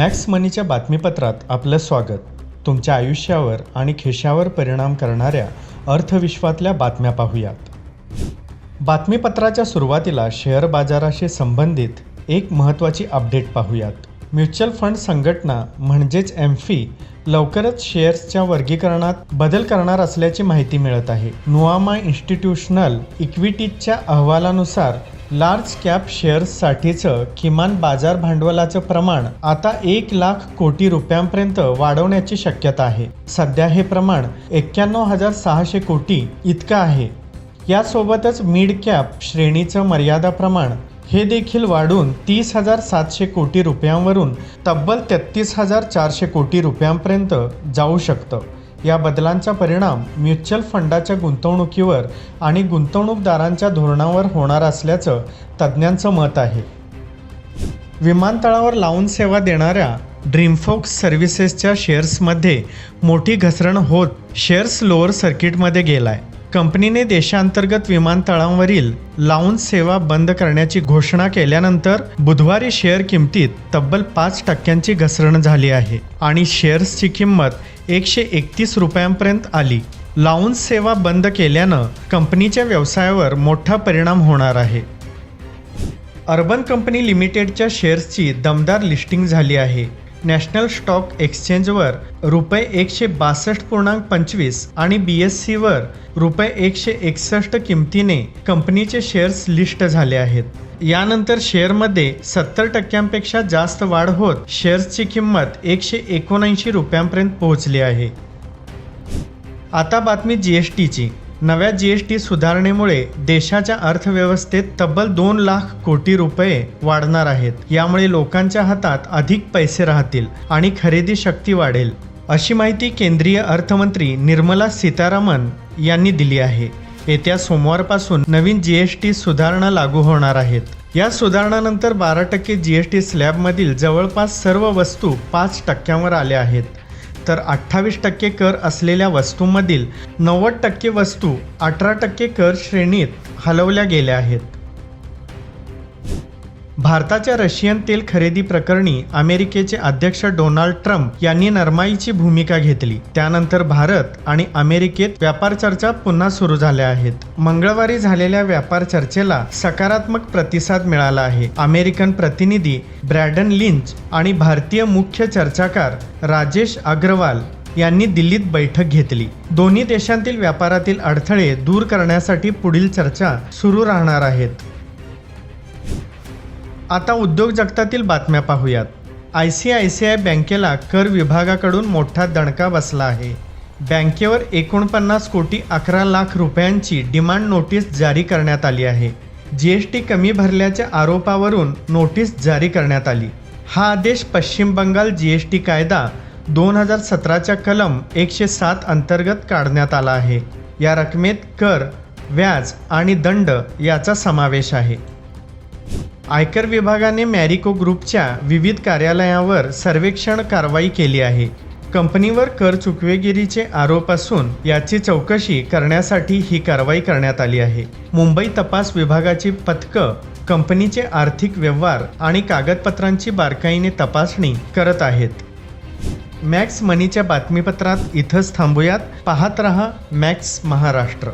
Max मनीच्या बातमीपत्रात आपलं स्वागत. तुमच्या आयुष्यावर आणि खिशावर परिणाम करणाऱ्या अर्थविश्वातल्या बातम्या पाहूयात. बातमीपत्राच्या सुरुवातीला शेअर बाजाराशी संबंधित एक महत्त्वाची अपडेट पाहूयात. म्युच्युअल फंड संघटना म्हणजेच एम्फी लवकरच शेअर्सच्या वर्गीकरणात बदल करणार असल्याची माहिती मिळत आहे. नुआमा इन्स्टिट्यूशनल इक्विटीजच्या अहवालानुसार लार्ज कॅप शेअर्ससाठीचं किमान बाजार भांडवलाचं प्रमाण आता एक लाख कोटी रुपयांपर्यंत वाढवण्याची शक्यता आहे. सध्या हे प्रमाण एक्क्याण्णव हजार सहाशे कोटी इतकं आहे. यासोबतच मिड कॅप श्रेणीचं मर्यादा प्रमाण हे देखील वाढून तीस हजार सातशे कोटी रुपयांवरून तब्बल तेहतीस हजार चारशे कोटी रुपयांपर्यंत जाऊ शकतं. या बदलांचा परिणाम म्युच्युअल फंडाच्या गुंतवणुकीवर आणि गुंतवणूकदारांच्या धोरणावर होणार असल्याचं तज्ज्ञांचं मत आहे. विमानतळावर लावून सेवा देणाऱ्या ड्रीमफोक्स सर्व्हिसेसच्या शेअर्समध्ये मोठी घसरण होत शेअर्स लोअर सर्किटमध्ये गेलाय. कंपनीने देशांतर्गत विमानतळांवरील लाऊंज सेवा बंद करण्याची घोषणा केल्यानंतर बुधवारी शेअर किमतीत तब्बल पाच टक्क्यांची घसरण झाली आहे आणि शेअर्सची किंमत एकशे एकतीस रुपयांपर्यंत आली. लाऊंज सेवा बंद केल्यानं कंपनीच्या व्यवसायावर मोठा परिणाम होणार आहे. अर्बन कंपनी लिमिटेडच्या शेअर्सची दमदार लिस्टिंग झाली आहे. नॅशनल स्टॉक एक्सचेंजवर रुपये एकशे बासष्ट पूर्णांक पंचवीस आणि बी एस सीवर रुपये एकशे एकसष्ट किमतीने कंपनीचे शेअर्स लिस्ट झाले आहेत. यानंतर शेअरमध्ये सत्तर टक्क्यांपेक्षा जास्त वाढ होत शेअर्सची किंमत एकशे एकोणऐंशी रुपयांपर्यंत पोहोचली आहे. आता बातमी जी एस टीची नव्या जी एस टी सुधारणेमुळे देशाच्या अर्थव्यवस्थेत तब्बल दोन लाख कोटी रुपये वाढणार आहेत. यामुळे लोकांच्या हातात अधिक पैसे राहतील आणि खरेदी शक्ती वाढेल अशी माहिती केंद्रीय अर्थमंत्री निर्मला सीतारामन यांनी दिली आहे. येत्या सोमवारपासून नवीन जी एस टी सुधारणा लागू होणार आहेत. या सुधारणानंतर बारा टक्के जी एस टी स्लॅबमधील जवळपास सर्व वस्तू पाच टक्क्यांवर आल्या आहेत. तर अठ्ठावीस टक्के कर असलेल्या वस्तूंमधील नव्वद टक्के वस्तू अठरा टक्के कर श्रेणीत हलवल्या गेल्या आहेत. भारताच्या रशियन तेल खरेदी प्रकरणी अमेरिकेचे अध्यक्ष डोनाल्ड ट्रम्प यांनी नरमाईची भूमिका घेतली. त्यानंतर भारत आणि अमेरिकेत व्यापार चर्चा पुन्हा सुरू झाल्या आहेत. मंगळवारी झालेल्या व्यापार चर्चेला सकारात्मक प्रतिसाद मिळाला आहे. अमेरिकन प्रतिनिधी ब्रॅडन लिंच आणि भारतीय मुख्य चर्चाकार राजेश अग्रवाल यांनी दिल्लीत बैठक घेतली. दोन्ही देशांतील व्यापारातील अडथळे दूर करण्यासाठी पुढील चर्चा सुरू राहणार आहेत. आता उद्योग जगतातील बातम्या पाहूयात. I C I C I बँकेला कर विभागाकडून मोठा दणका बसला आहे. बँकेवर एकोणपन्नास कोटी अकरा लाख रुपयांची डिमांड नोटीस जारी करण्यात आली आहे. जी एस टी कमी भरल्याच्या आरोपावरून नोटीस जारी करण्यात आली. हा आदेश पश्चिम बंगाल जी एस टी कायदा दोन हजार सतराच्या कलम एकशे सात अंतर्गत काढण्यात आला आहे. या रकमेत कर व्याज आणि दंड याचा समावेश आहे. आयकर विभागाने मॅरिको ग्रुपच्या विविध कार्यालयावर सर्वेक्षण कारवाई केली आहे. कंपनीवर कर चुकवेगिरीचे आरोप असून याची चौकशी करण्यासाठी ही कारवाई करण्यात आली आहे. मुंबई तपास विभागाची पथकं कंपनीचे आर्थिक व्यवहार आणि कागदपत्रांची बारकाईने तपासणी करत आहेत. मॅक्स मनीच्या बातमीपत्रात इथंच थांबूयात. पाहत रहा मॅक्स महाराष्ट्र.